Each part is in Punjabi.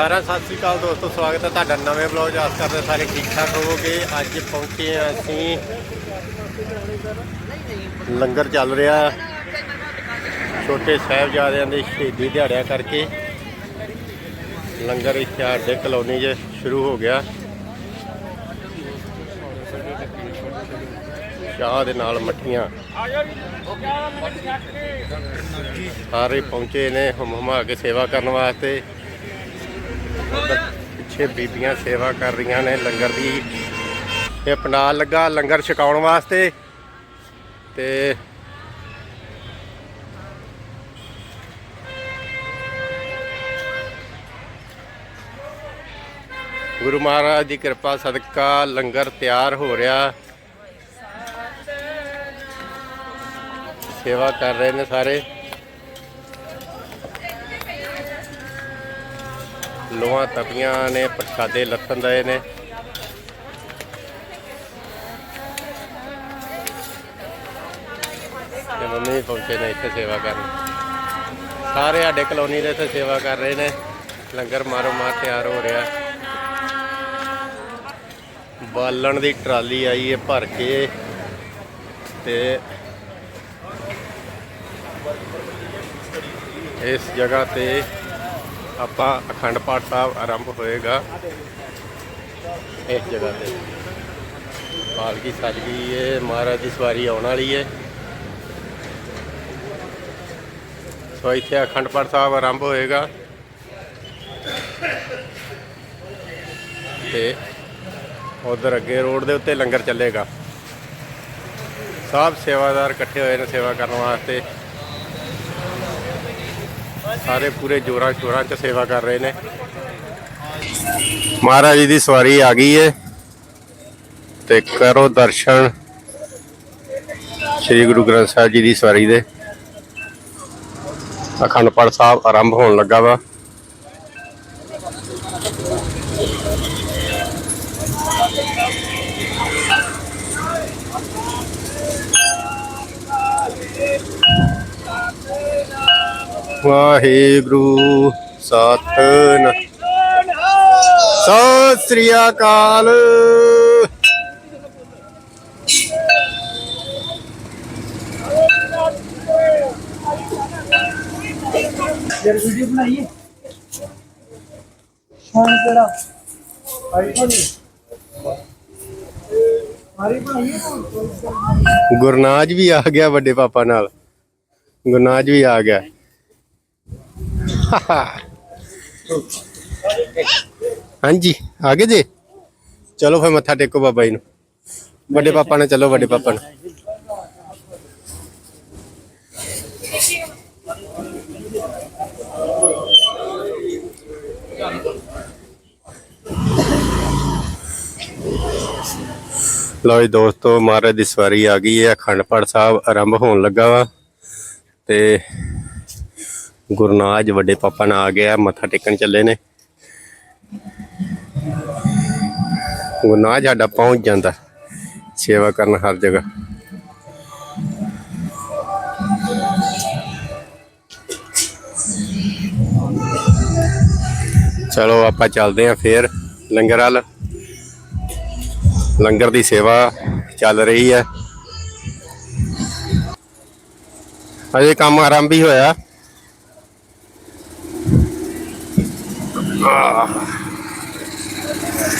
ਸਾਰਾ ਸਤਿ ਸ੍ਰੀ ਅਕਾਲ ਦੋਸਤੋ, ਸਵਾਗਤ ਹੈ ਤੁਹਾਡਾ ਨਵੇਂ ਬਲੌਗ ਆਸ ਕਰਦੇ ਸਾਰੇ ਠੀਕ ਠਾਕ ਹੋਵੋਗੇ। ਅੱਜ ਪਹੁੰਚੇ ਹਾਂ ਅਸੀਂ ਲੰਗਰ ਚੱਲ ਰਿਹਾ। ਛੋਟੇ ਸਾਹਿਬਜ਼ਾਦਿਆਂ ਦੇ ਸ਼ਹੀਦੀ ਦਿਹਾੜਿਆਂ ਕਰਕੇ ਲੰਗਰ ਇੱਥੇ ਸਾਡੇ ਕਲੋਨੀ 'ਚ ਸ਼ੁਰੂ ਹੋ ਗਿਆ। ਚਾਹ ਦੇ ਨਾਲ ਮੱਠੀਆਂ ਸਾਰੇ ਪਹੁੰਚੇ ਨੇ ਹਮ ਹਮਾ ਕੇ ਸੇਵਾ ਕਰਨ ਵਾਸਤੇ। ਪਿੱਛੇ ਬੀਬੀਆਂ ਸੇਵਾ ਕਰ ਰਹੀਆਂ ਨੇ ਲੰਗਰ ਦੀ। ਇਹ ਪੰਡਾਲ ਲੱਗਾ ਲੰਗਰ ਛਕਾਉਣ ਵਾਸਤੇ। ਤੇ ਗੁਰੂ ਮਹਾਰਾਜ ਦੀ ਕਿਰਪਾ ਸਦਕਾ ਲੰਗਰ ਤਿਆਰ ਹੋ ਰਿਹਾ। ਸੇਵਾ ਕਰ ਰਹੇ ਨੇ ਸਾਰੇ। ਲੋਹਾਂ ਤਪੀਆਂ ਨੇ, ਪ੍ਰਸ਼ਾਦੇ ਲੱਥਣ ਦਏ ਨੇ। ਤੇ ਮੰਮੀ ਪਹੁੰਚੇ ਨੇ ਇੱਥੇ ਸੇਵਾ ਕਰਨ। ਸਾਰੇ ਸਾਡੇ ਕਲੋਨੀ ਦੇ ਇੱਥੇ ਸੇਵਾ ਕਰ ਰਹੇ ਨੇ। ਲੰਗਰ ਮਾਰੋ ਮਾਰ ਤਿਆਰ ਹੋ ਰਿਹਾ। ਬਾਲਣ ਦੀ ਟਰਾਲੀ ਆਈ ਹੈ ਭਰ ਕੇ। ਤੇ ਇਸ ਜਗ੍ਹਾ ਤੇ ਆਪਾਂ ਅਖੰਡ ਪਾਠ ਸਾਹਿਬ ਆਰੰਭ ਹੋਏਗਾ। ਇਸ ਜਗ੍ਹਾ ਤੇ। ਪਾਲਕੀ ਸੱਜ ਗਈ ਹੈ ਮਹਾਰਾਜ ਦੀ ਸਵਾਰੀ ਆਉਣ ਵਾਲੀ ਹੈ ਸੋ ਇੱਥੇ ਅਖੰਡ ਪਾਠ ਸਾਹਿਬ ਆਰੰਭ ਹੋਏਗਾ। ਤੇ ਉਧਰ ਅੱਗੇ ਰੋਡ ਦੇ ਉੱਤੇ ਲੰਗਰ ਚੱਲੇਗਾ। ਸਭ ਸੇਵਾਦਾਰ ਇਕੱਠੇ ਹੋਏ ਨੇ ਸੇਵਾ ਕਰਨ ਵਾਸਤੇ। ਸਾਰੇ ਪੂਰੇ ਜੋਰਾਂ ਸ਼ੋਰਾਂ 'ਚ ਸੇਵਾ ਕਰ ਰਹੇ ਨੇ। ਮਹਾਰਾਜ ਜੀ ਦੀ ਸਵਾਰੀ ਆ ਗਈ ਏ ਤੇ ਕਰੋ ਦਰਸ਼ਨ ਸ੍ਰੀ ਗੁਰੂ ਗ੍ਰੰਥ ਸਾਹਿਬ ਜੀ ਦੀ ਸਵਾਰੀ ਦੇ। ਅਖੰਡ ਪਾਠ ਸਾਹਿਬ ਆਰੰਭ ਹੋਣ ਲੱਗਾ ਵਾ। ਵਾਹਿਗੁਰੂ ਸਤਨ। ਸਤਿ ਸ੍ਰੀ ਅਕਾਲ। ਯਾਰ ਵੀਡੀਓ ਬਣਾਈਏ। ਫੋਨ ਕਿਹੜਾ? ਆਈਫੋਨ ਮਾਰੀ ਬਣਾਈਏ ਫੋਨ। ਗੁਰਨਾਜ ਵੀ ਆ ਗਿਆ ਵੱਡੇ ਪਾਪਾ ਨਾਲ। ਗੁਰਨਾਜ ਵੀ ਆ ਗਿਆ। ਹਾਂਜੀ, ਆ ਗਏ ਜੀ? ਚਲੋ ਫਿਰ ਮੱਥਾ ਟੇਕੋ ਬਾਬਾ ਜੀ ਨੂੰ। ਵੱਡੇ ਪਾਪਾ ਨਾਲ ਚਲੋ, ਵੱਡੇ ਪਾਪਾ ਨਾਲ। ਲਓ ਜੀ ਦੋਸਤੋ, ਮਹਾਰਾਜ ਦੀ ਸਵਾਰੀ ਆ ਗਈ ਹੈ। ਅਖੰਡ ਪਾਠ ਸਾਹਿਬ ਆਰੰਭ ਹੋਣ ਲੱਗਾ ਵਾ ਤੇ ਗੁਰਨਾਜ ਵੱਡੇ ਪਾਪਾ ਨਾਲ ਆ ਗਿਆ, ਮੱਥਾ ਟੇਕਣ ਚੱਲੇ ਨੇ। ਗੁਰਨਾਜ ਸਾਡਾ ਪਹੁੰਚ ਜਾਂਦਾ, ਸੇਵਾ ਕਰਨ ਹਰ ਜਗ੍ਹਾ। ਚਲੋ ਆਪਾਂ ਚੱਲਦੇ ਆਂ ਫੇਰ, ਲੰਗਰ ਵਾਲ। ਲੰਗਰ ਦੀ ਸੇਵਾ ਚੱਲ ਰਹੀ ਹੈ। ਅਜੇ ਕੰਮ ਆਰੰਭ ਹੀ ਹੋਇਆ।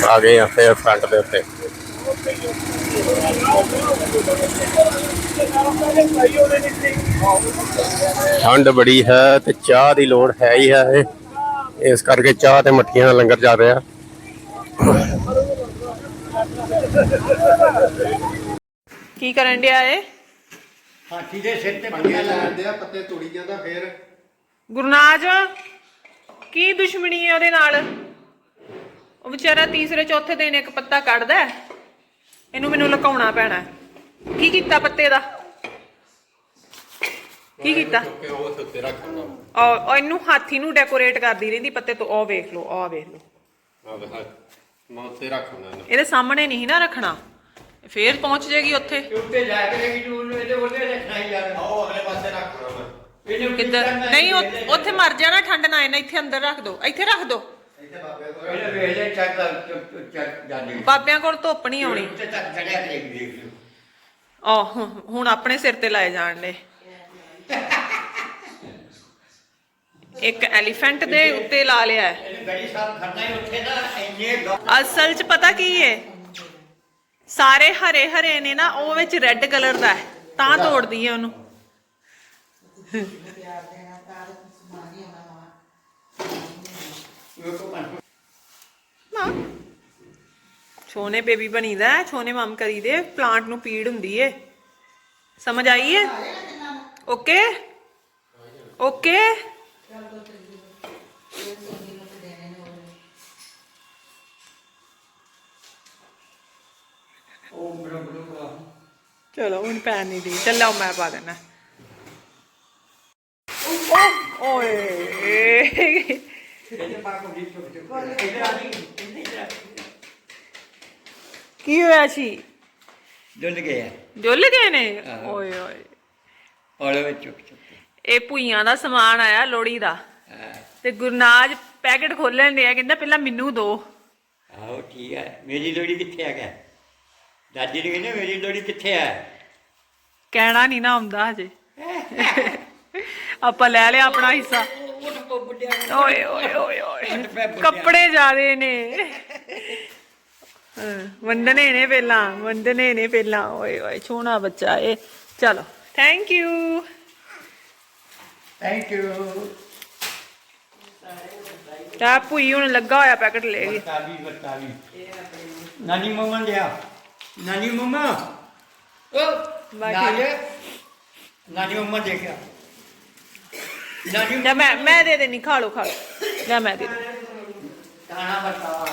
ਆ ਗਏ ਆ ਫੇਰ ਫਰੰਟ ਦੇ ਉੱਤੇ। ਠੰਡ ਬੜੀ ਹੈ ਤੇ ਚਾਹ ਦੀ ਲੋੜ ਹੈ ਹੀ ਹੈ। ਇਸ ਕਰਕੇ ਚਾਹ ਤੇ ਮੱਠੀਆਂ ਦਾ ਲੰਗਰ ਚੱਲ ਰਿਹਾ। ਕੀ ਕਰਨ ਡਿਆ ਏ? ਹਾਥੀ ਦੇ ਸਿਰ ਤੇ ਪੰਗਿਆ ਲੈਂਦੇ ਆ ਪੱਤੇ ਤੋੜੀ ਜਾਂਦਾ ਫੇਰ। ਗੁਰਨਾਜ ਕੀ ਦੁਸ਼ਮਣੀ ਹੈ ਉਹਦੇ ਨਾਲ? ਉਹ ਵਿਚਾਰਾ ਤੀਸਰੇ ਚੌਥੇ ਦਿਨ ਇੱਕ ਪੱਤਾ ਕੱਢਦਾ। ਇਹਨੂੰ ਮੈਨੂੰ ਲੁਕਾਉਣਾ ਪੈਣਾ। ਕੀ ਕੀਤਾ ਪੱਤੇ ਦਾ? ਕੀ ਕੀਤਾ? ਕਿ ਉਹ ਉੱਤੇ ਰੱਖਣਾ ਉਹ ਇਹਨੂੰ ਹਾਥੀ ਨੂੰ ਡੈਕੋਰੇਟ ਕਰਦੀ ਰਹਿੰਦੀ ਪੱਤੇ ਤੋਂ। ਉਹ ਵੇਖ ਲਓ ਉਹ ਵੇਖ ਲਓ। ਮੈਂ ਉੱਤੇ ਰੱਖਣਾ ਇਹਦੇ ਸਾਹਮਣੇ ਨਹੀਂ ਨਾ ਰੱਖਣਾ। ਫੇਰ ਪਹੁੰਚ ਜਾਏਗੀ ਉੱਥੇ। ਉੱਤੇ ਜਾ ਕੇ ਵੀ ਟੂਲ ਨੂੰ ਇਹਦੇ ਉਹਦੇ ਰੱਖਣਾ ਹੀ ਯਾਰ। ਉਹ ਅਗਲੇ ਪਾਸੇ ਕਿੱਧਰ ਨਹੀਂ ਉੱਥੇ- ਉੱਥੇ ਮਰ ਜਾਣਾ ਠੰਡ ਨਾ ਇਹਨਾਂ ਇੱਥੇ ਅੰਦਰ ਰੱਖ ਦੋ। ਇੱਥੇ ਰੱਖ ਦੋ। ਇਹਨੇ ਵੇਖ ਲੈ ਚੱਕ ਚੱਕ ਚੱਕ ਜਾਂਦੀ ਬਾਬਿਆਂ ਕੋਲ ਧੁੱਪ ਨਹੀਂ ਆਉਣੀ। ਉੱਤੇ ਤੱਕ ਚੜਿਆ ਤੇ ਦੇਖ ਲਿਓ। ਆਹ ਹੁਣ ਆਪਣੇ ਸਿਰ ਤੇ ਲਾਏ ਜਾਣ ਦੇ ਇੱਕ ਐਲੀਫੈਂਟ ਦੇ ਉੱਤੇ ਲਾ ਲਿਆ ਹੈ। ਇਹਨੇ ਗੜੀ ਸਾਹਿਬ ਖੜਨਾ ਹੀ ਉੱਥੇ ਨਾ ਇੰਨੇ ਗ- ਅਸਲ 'ਚ ਪਤਾ ਕੀ ਹੈ? ਸਾਰੇ ਹਰੇ ਹਰੇ ਨੇ ਨਾ ਉਹ ਵਿੱਚ ਰੈੱਡ ਕਲਰ ਦਾ ਹੈ। ਤਾਂ ਤੋੜਦੀ ਹੈ ਉਹਨੂੰ। ਤੋਂ ਛੋਨੇ ਬੇਬੀ ਬਣੀਦਾ ਛੋਨੇ ਮਮ ਕਰੀਦੇ ਪਲਾਂਟ ਨੂੰ ਪੀੜ ਹੁੰਦੀ ਏ। ਸਮਝ ਆਈ ਏ? ਓਕੇ? ਓਕੇ? ਚਲੋ ਹੁਣ ਪੈਨ ਨਹੀਂ ਦੀ ਚੱਲੋ ਮੈਂ ਪਾ ਦੇਣਾ। ਓਏ ਇਹਦੇ ਪਾ ਕੋ ਜੀ ਚੁੱਕ ਚੁੱਕ ਇਹਦੇ ਆ। ਜੀ ਇਹਦੇ ਕੀ ਹੋਇਆ ਸੀ ਡੁੱਲ ਗਿਆ ਜੁੱਲ ਗਏ ਨੇ? ਆਹੋ। ਓਏ ਓਏ। ਔਲੇ ਵਿੱਚ ਚੁੱਕ ਚੁੱਕ ਇਹ ਭੁਈਆਂ ਦਾ ਸਮਾਨ ਆਇਆ ਲੋੜੀ ਦਾ। ਹਾਂ। ਤੇ ਗੁਰਨਾਜ ਪੈਕੇਟ ਖੋਲਣ ਡਿਆ ਕਹਿੰਦਾ ਪਹਿਲਾਂ ਮੈਨੂੰ ਦੋ। ਆਹੋ ਠੀਕ ਹੈ ਮੇਰੀ ਲੋੜੀ ਕਿੱਥੇ ਆ ਗਿਆ? ਦਾਦੀ ਨੇ ਕਹਿੰਦੇ ਮੇਰੀ ਲੋੜੀ ਕਿੱਥੇ ਆ? ਕਹਿਣਾ ਨਹੀਂ ਨਾ ਆਉਂਦਾ ਹਜੇ। ਆਪਾਂ ਲੈ ਲਿਆ ਆਪਣਾ ਹਿੱਸਾ। ਓਏ ਓਏ ਓਏ ਓਏ। ਕੱਪੜੇ ਜ਼ਿਆਦੇ ਨੇ। ਵੰਡਣੇ ਨੇ ਪਹਿਲਾਂ ਵੰਡਣੇ ਨੇ ਪਹਿਲਾਂ। ਓਏ ਓਏ ਛੋਣਾ ਬੱਚਾ ਇਹ। ਚਲੋ ਥੈਂਕ ਯੂ ਥੈਂਕ ਯੂ ਤਾਂ ਭੂਈ ਹੁਣ ਲੱਗਾ ਹੋਇਆ ਪੈਕੇਟ ਲੈ ਗਈ ਬਤਾਵੀ ਬਤਾਵੀ ਨਾਨੀ ਮਮਾ ਲਿਆ। ਨਾਨੀ ਮਮਾ। ਉਹ ਬਾਕੀ- ਨਾਨੀ ਮਮਾ ਦੇਖਿਆ। ਲੈ ਮੈਂ ਮੈਂ ਦੇ ਦੇਣੀ ਖਾ ਲਓ ਖਾ ਲਓ। ਲੈ ਮੈਂ ਦੇ ਦੇ ਖਾਣਾ ਬਤਾਵਾ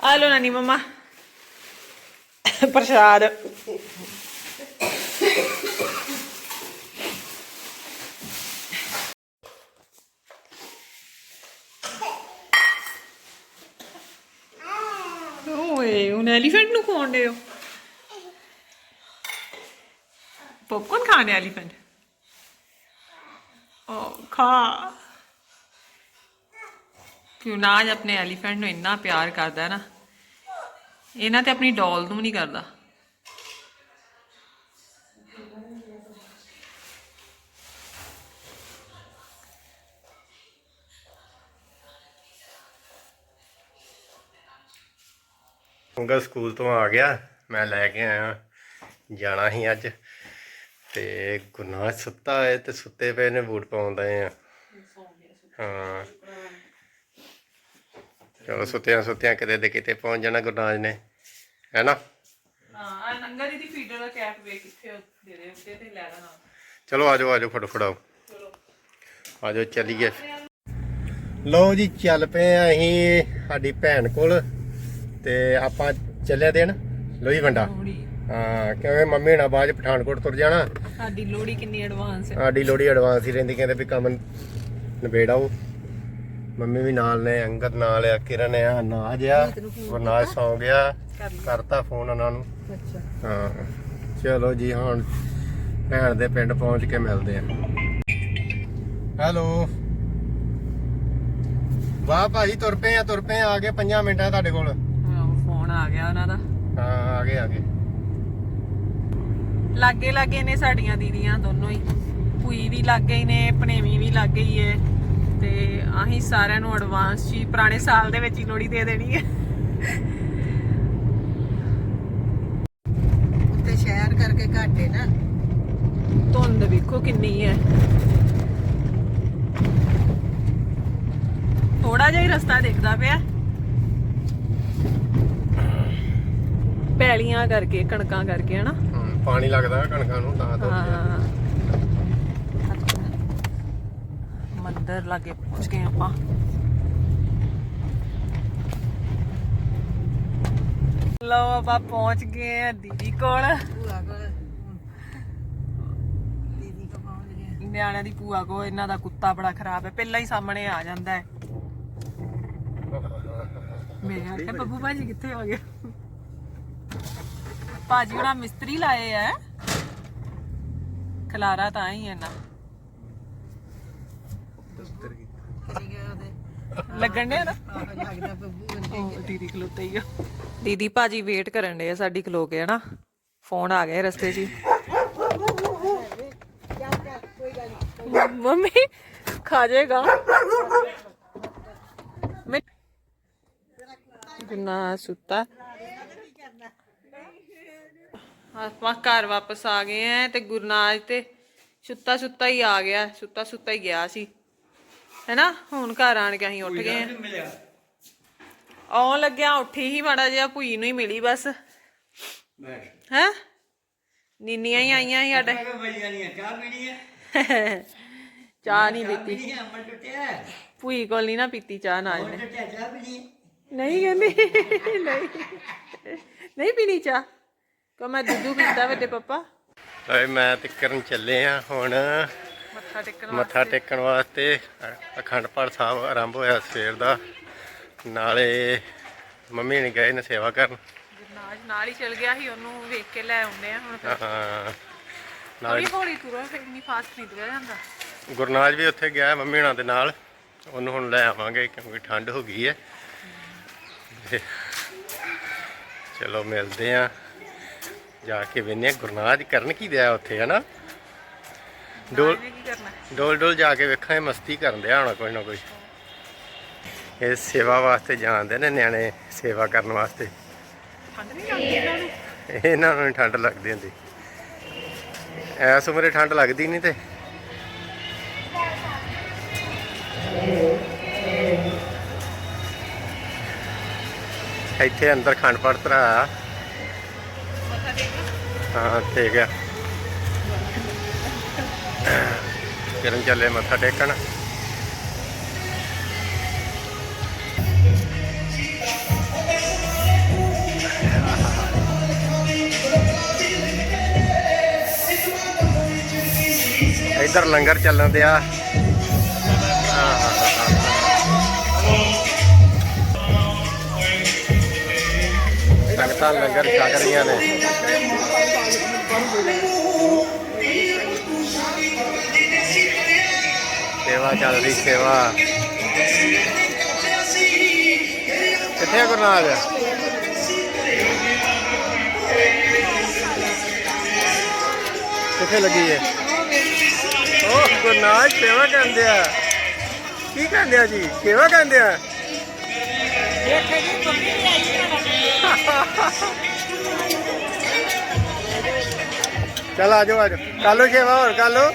ਆ। ਲੋ ਨਾਨੀ ਮਮਾ। ਪ੍ਰਸ਼ਾਦ। ਓਏ ਉਹ ਐਲੀਫੈਂਟ ਨੂੰ ਖਵਾਉਣ ਦੇ ਹੋ? ਪੌਪਕੌਰਨ ਖਾਣੇ ਐਲੀਫੈਂਟ ਓ ਖਾ ਕਿਉਂ ਆਪਣੇ ਐਲੀਫੈਂਟ ਨੂੰ ਇੰਨਾ ਪਿਆਰ ਕਰਦਾ ਹੈ ਨਾ ਇਹਨਾਂ ਤੇ ਆਪਣੀ ਡੋਲ ਨੂੰ ਨਹੀਂ ਕਰਦਾ ਅੰਗਾ ਸਕੂਲ ਤੋਂ ਆ ਗਿਆ, ਮੈਂ ਲੈ ਕੇ ਆਇਆ। ਜਾਣਾ ਸੀ ਅੱਜ। ਤੇ ਗੁਨਾਹ ਸੁੱਤਾ ਹੈ ਤੇ ਸੁੱਤੇ ਪਏ ਨੇ ਬੂਟ ਪਾਉਂਦਾ ਆ। ਹਾਂ। ਚਲੋ ਸੁੱਤਿਆਂ ਸੁੱਤਿਆਂ ਕਿਤੇ ਦੇ ਕਿਤੇ ਪਹੁੰਚ ਜਾਣਾ ਗੁਰਨਾਜ ਨੇ ਹੈਨਾ? ਹਾਂ ਨੰਗਾ ਦੀ ਫੀਡਰ ਦਾ ਕੈਪ ਵੇ ਕਿੱਥੇ ਦੇ ਦੇ ਉੱਤੇ ਤੇ ਲੈ ਲੈਣਾ ਚਲੋ ਆਜੋ ਆਜੋ ਫਟੋ ਫੜਾਓ ਆਜੋ ਚੱਲੀਏ। ਲਓ ਜੀ ਚੱਲ ਪਏ ਆ ਅਸੀਂ ਸਾਡੀ ਭੈਣ ਕੋਲ ਤੇ ਆਪਾਂ ਚੱਲਿਆ ਦੇਣ। ਲੋਈ ਵੰਡਾ। ਹਾਂ ਕਿਉਂਕਿ ਮੰਮੀ ਨਾਲ ਬਾਅਦ 'ਚ ਪਠਾਨਕੋਟ ਤੁਰ ਜਾਣਾ। ਸਾਡੀ ਲੋੜੀ ਕਿੰਨੀ ਐਡਵਾਂਸ ਹੈ। ਸਾਡੀ ਲੋੜੀ ਐਡਵਾਂਸ ਹੀ ਰਹਿੰਦੀ ਕਹਿੰਦੇ ਵੀ ਕੰਮ ਨਿਬੇੜਾਓ। ਮੰਮੀ ਵੀ ਨਾਲ ਨੇ ਅੰਗਦ ਨਾਲ ਆ ਕਿਰਨ ਆ ਨਾਜ ਆ ਨਾਜ ਸੌ ਗਿਆ ਕਰਤਾ ਫੋਨ ਉਹਨਾਂ ਨੂੰ। ਅੱਛਾ। ਹਾਂ ਚਲੋ ਜੀ ਹੁਣ ਭੈਣ ਦੇ ਪਿੰਡ ਪਹੁੰਚ ਕੇ ਮਿਲਦੇ ਆ। ਹੈਲੋ। ਵਾਹ ਭਾਜੀ ਤੁਰ ਪਏ ਆ ਤੁਰ ਪਏ ਆ, ਆ ਗਏ 5 ਮਿੰਟਾਂ ਤੁਹਾਡੇ ਕੋਲ। ਫੋਨ ਆ ਗਿਆ ਉਹਨਾਂ ਦਾ। ਹਾਂ ਆ ਗਏ ਆ ਗਏ। ਲਾਗੇ ਲਾਗੇ ਨੇ ਸਾਡੀਆਂ ਦੀਦੀਆਂ ਦੋਨੋਂ ਹੀ। ਭੂਈ ਵੀ ਲੱਗ ਨੇ ਭਣੇਵੀਂ ਵੀ ਲੱਗ ਗਈ ਏ ਤੇ ਆਹੀ ਸਾਰਿਆਂ ਨੂੰ ਐਡਵਾਂਸ ਜੀ ਪੁਰਾਣੇ ਸਾਲ ਦੇ ਵਿੱਚ ਹੀ ਲੋੜੀ ਦੇ ਦੇਣੀ ਹੈ ਉੱਤੇ ਸ਼ਹਿਰ ਕਰਕੇ ਘਾਟੇ ਨਾ। ਧੁੰਦ ਵੇਖੋ ਕਿੰਨੀ ਹੈ ਥੋੜਾ ਜਿਹਾ ਹੀ ਰਸਤਾ ਦਿਖਦਾ ਪਿਆ। ਪੈਲੀਆਂ ਕਰਕੇ ਕਣਕਾਂ ਕਰਕੇ ਹਨਾ। ਪਾਣੀ ਲੱਗਦਾ ਕਣਕਾਂ ਨੂੰ ਤਾਂ। ਹਾਂ ਮੰਦਰ ਲਾਗੇ ਪਹੁੰਚ ਗਏ ਆਪਾਂ। ਲਓ ਆਪਾਂ ਪਹੁੰਚ ਗਏ ਆ ਦੀਦੀ ਕੋਲ। ਭੂਆ ਕੋਲ। ਦੀਦੀ ਕੋ ਪਹੁੰਚ ਗਏ। ਨਿਆਣਿਆਂ ਦੀ ਭੂਆ ਕੋ ਇਹਨਾਂ ਦਾ ਕੁੱਤਾ ਬੜਾ ਖਰਾਬ ਹੈ ਪਹਿਲਾਂ ਹੀ ਸਾਹਮਣੇ ਆ ਜਾਂਦਾ ਹੈ। ਮੈਂ ਆਖਿਆ ਬੱਬੂ ਭਾਜੀ ਕਿੱਥੇ ਹੋ ਗਏ? ਭਾਜੀ ਉਹਨਾਂ ਮਿਸਤਰੀ ਲਾਏ ਆ। ਖਲਾਰਾ ਤਾਂ ਹੀ ਹੈ ਨਾ ਲੱਗਣ ਡਿਆ ਨਾ? ਉਹ ਦੀਦੀ ਖਲੋਤੇ ਹੀ ਆ ਦੀਦੀ ਭਾਜੀ ਵੇਟ ਕਰਨ ਦੇ ਆ, ਸਾਡੀ ਖਲੋ ਕੇ ਹਨਾ। ਫੋਨ ਆ ਗਿਆ ਰਸਤੇ 'ਚ ਹੀ। ਮੰਮੀ, ਖਾ ਜਾਏਗਾ। ਮੈਂ ਗੁਨਾ ਸੁੱਤਾ। ਆਪਾਂ ਘਰ ਵਾਪਸ ਆ ਗਏ ਆ ਤੇ ਗੁਰਨਾਜ ਤੇ ਸੁੱਤਾ ਸੁੱਤਾ ਹੀ ਆ ਗਿਆ ਸੁੱਤਾ ਸੁੱਤਾ ਹੀ ਗਿਆ ਸੀ। ਹੈਨਾ? ਹੁਣ ਘਰ ਆਣ ਕੇ ਅਸੀਂ ਉੱਠ ਗਏ ਆ ਆਉਣ ਲੱਗਿਆ ਉੱਠੀ ਹੀ ਮਾੜਾ ਜਿਹਾ ਭੂਈ ਨੂੰ ਹੀ ਮਿਲੀ ਬਸ। ਹੈ? ਨੀਨੀਆਂ ਹੀ ਆਈਆਂ ਸੀ ਸਾਡੇ। ਚਾਹ ਪੀਣੀ ਹੈ ਚਾਹ ਨਹੀਂ ਹੈ ਭੂਈ ਕੋਲ ਨਹੀਂ ਨਾ ਪੀਤੀ ਚਾਹ ਨੇ ਨਹੀਂ ਕਹਿੰਦੀ। ਨਹੀਂ। ਨਹੀਂ ਪੀਣੀ ਚਾਹ। ਕੋ ਮੈਂ ਦੁੱਧੂ ਪੀਤਾ ਵੱਡੇ ਪਾਪਾ। ਓਏ ਮੈਂ ਤੇ ਕਰਨ ਚੱਲੇ ਆ ਹੁਣ। ਮੱਥਾ ਟੇਕਣ ਮੱਥਾ ਟੇਕਣ ਵਾਸਤੇ। ਅਖੰਡ ਪਾਠ ਸਾਹਿਬ ਆਰੰਭ ਹੋਇਆ ਸਵੇਰ ਦਾ। ਨਾਲੇ ਮੰਮੀ ਨੇ ਗਏ ਨੇ ਸੇਵਾ ਕਰਨ। ਗੁਰਨਾਜ ਨਾਲ ਹੀ ਚਲ ਗਿਆ ਸੀ ਉਹਨੂੰ ਵੇਖ ਕੇ ਲੈ ਆਉਂਦੇ ਆ ਹੁਣ ਫਿਰ। ਹਾਂ, ਨਾਲੇ ਥੋੜੀ ਹੌਲੀ ਤੁਰੋ ਫਿਰ ਇੰਨੀ ਫਾਸਟ ਨਹੀਂ ਤੁਰਿਆ ਜਾਂਦਾ। ਗੁਰਨਾਜ ਵੀ ਉੱਥੇ ਗਿਆ ਮੰਮੀ ਹੁਣਾਂ ਦੇ ਨਾਲ। ਉਹਨੂੰ ਹੁਣ ਲੈ ਆਵਾਂਗੇ ਕਿਉਂਕਿ ਠੰਡ ਹੋ ਗਈ ਹੈ। ਚਲੋ ਮਿਲਦੇ ਆ। ਜਾ ਕੇ ਵੇਨੇ ਗੁਰਨਾਜ ਕਰਨ ਕੀ ਦਿਆ ਉੱਥੇ ਹਨਾ? ਡੋਲ ਡੋਲ ਡੋਲ ਜਾ ਕੇ ਵੇਖਾਂਗੇ ਮਸਤੀ ਕਰਨ ਦਿਆ ਹੋਣਾ ਕੋਈ ਨਾ ਕੋਈ। ਇਹ ਸੇਵਾ ਵਾਸਤੇ ਜਾਂਦੇ ਨੇ ਨਿਆਣੇ ਸੇਵਾ ਕਰਨ ਵਾਸਤੇ। ਇਹਨਾਂ ਨੂੰ? ਠੰਡ ਲੱਗਦੀ ਹੁੰਦੀ। ਐਸ ਉਮਰੇ ਠੰਡ ਲੱਗਦੀ ਨਹੀਂ ਤੇ। ਇੱਥੇ ਅੰਦਰ ਖੰਡ ਪਾਠ ਤਰਾ ਮੱਥਾ ਟੇਕ ਹਾਂ, ਠੀਕ ਆ। ਕਿਰਨ ਚੱਲੇ, ਮੱਥਾ ਟੇਕਣ। ਇੱਧਰ ਲੰਗਰ ਚੱਲਣ ਦਿਆ। ਸੰਗਤਾਂ ਲੰਗਰ ਛਕ ਰਹੀਆਂ ਨੇ। ਸੇਵਾ ਚੱਲ ਰਹੀ ਸੇਵਾ। ਕਿੱਥੇ ਗੁਰਨਾਜ? ਕਿੱਥੇ ਲੱਗੀ ਏ? ਓਹ ਗੁਰਨਾਜ ਸੇਵਾ ਕਰਦੇ ਆ ਕੀ ਕਰਦੇ ਆ ਜੀ? ਸੇਵਾ ਕਰਦੇ ਆ। ਚਲ ਆ ਜਾਓ ਆ ਜਾਓ। ਕਰ ਲਓ ਸੇਵਾ, ਹੋਰ ਕਰ ਲਓ।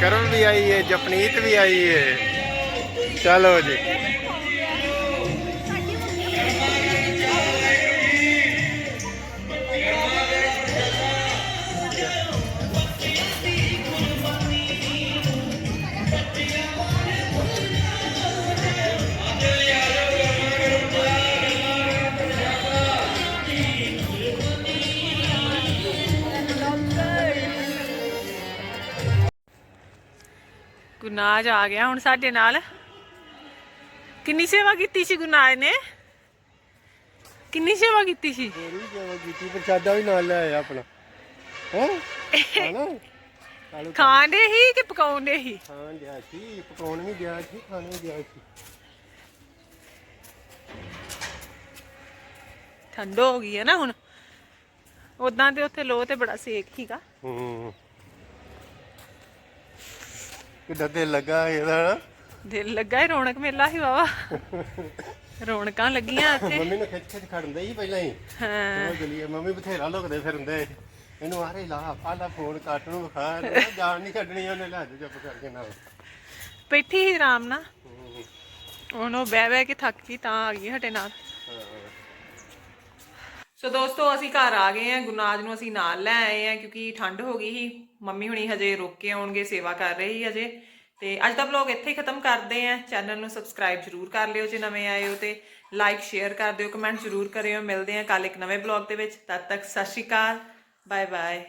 ਕਰਮ ਵੀ ਆਈ ਹੈ ਜਪਨੀਤ ਵੀ ਆਈ ਹੈ ਚਲੋ ਜੀ। ਗੁਰਨਾਜ ਆ ਗਿਆ ਹੁਣ ਸਾਡੇ ਨਾਲ। ਕਿੰਨੀ ਸੇਵਾ ਕੀਤੀ ਸੀ ਗੁਰਨਾਜ ਨੇ? ਕਿੰਨੀ ਸੇਵਾ ਕੀਤੀ ਸੀ? ਮੇਰੀ ਸੇਵਾ ਕੀਤੀ ਪ੍ਰਸ਼ਾਦਾ ਵੀ ਨਾਲ ਲੈ ਆਇਆ ਆਪਣਾ। ਹੈ? ਕਿ ਪਕਾਉਣ ਦੇ ਹੀ ਖਾਣ ਗਿਆ ਸੀ ਪਕਾਉਣ ਵੀ ਗਿਆ ਸੀ ਖਾਣ ਵੀ ਗਿਆ ਸੀ। ਠੰਡ ਹੋ ਗਈ ਹੈ ਨਾ ਹੁਣ। ਉਦਾਂ ਤੇ ਉੱਥੇ ਲੋ ਤੇ ਬੜਾ ਸੇਕ ਸੀਗਾ। ਹੂੰ। ਕਿੱਦਾਂ ਦਿਲ ਲੱਗਾ ਇਹਦਾ? ਦਿਲ ਲੱਗਾ ਹੀ ਰੌਣਕ ਮੇਲਾ ਸੀ ਵਾਵਾ ਰੌਣਕਾਂ ਲੱਗੀਆਂ ਇੱਥੇ। ਮੰਮੀ ਨੂੰ ਖਿੱਚ ਖਿੱਚ ਖੜਦੇ ਹੀ ਪਹਿਲਾਂ ਹੀ। ਹਾਂ। ਉਹ ਗਲੀ ਮੰਮੀ ਬਥੇਰਾ ਲੁਕਦੇ ਫਿਰਦੇ। ਇਹਨੂੰ ਆਰੇ ਲਾ ਆਲਾ ਫੋਨ ਕੱਟ ਨੂੰ ਵਿਖਾ। ਜਾਨ ਨਹੀਂ ਛੱਡਣੀ ਉਹਨੇ ਲੈ ਚੁੱਪ ਕਰਕੇ ਨਾਲ। ਬੈਠੀ ਸੀ ਆਰਾਮ ਨਾਲ। ਹੁਣ ਉਹ ਬਹਿ ਬਹਿ ਕੇ ਥੱਕ ਗਈ ਤਾਂ ਆ ਗਈ ਹਟੇ ਨਾਲ। ਸੋ ਦੋਸਤੋ, ਅਸੀਂ ਘਰ ਆ ਗਏ ਆ ਗੁਰਨਾਜ ਨੂੰ ਅਸੀਂ ਨਾਲ ਲੈ ਆਏ ਆ ਕਿਉਂਕਿ ਠੰਡ ਹੋ ਗਈ ਸੀ। ਮੰਮੀ ਹੁਣੀ ਹਜੇ ਰੁਕ ਕੇ ਆਉਣਗੇ, ਸੇਵਾ ਕਰ ਰਹੀ ਹਜੇ। ਤੇ ਅੱਜ ਦਾ ਵਲੌਗ ਇੱਥੇ ਹੀ ਖਤਮ ਕਰਦੇ ਆ ਚੈਨਲ ਨੂੰ ਸਬਸਕ੍ਰਾਈਬ ਜਰੂਰ ਕਰ ਲਿਓ ਜੇ ਨਵੇਂ ਆਏ ਹੋ ਤੇ ਲਾਈਕ ਸ਼ੇਅਰ ਕਰ ਦਿਓ ਕਮੈਂਟ ਜਰੂਰ ਕਰਿਓ। ਮਿਲਦੇ ਆ ਕੱਲ ਇੱਕ ਨਵੇਂ ਵਲੌਗ ਦੇ ਵਿੱਚ। ਤਦ ਤੱਕ ਸਤਿ ਸ਼੍ਰੀ ਅਕਾਲ। Bye bye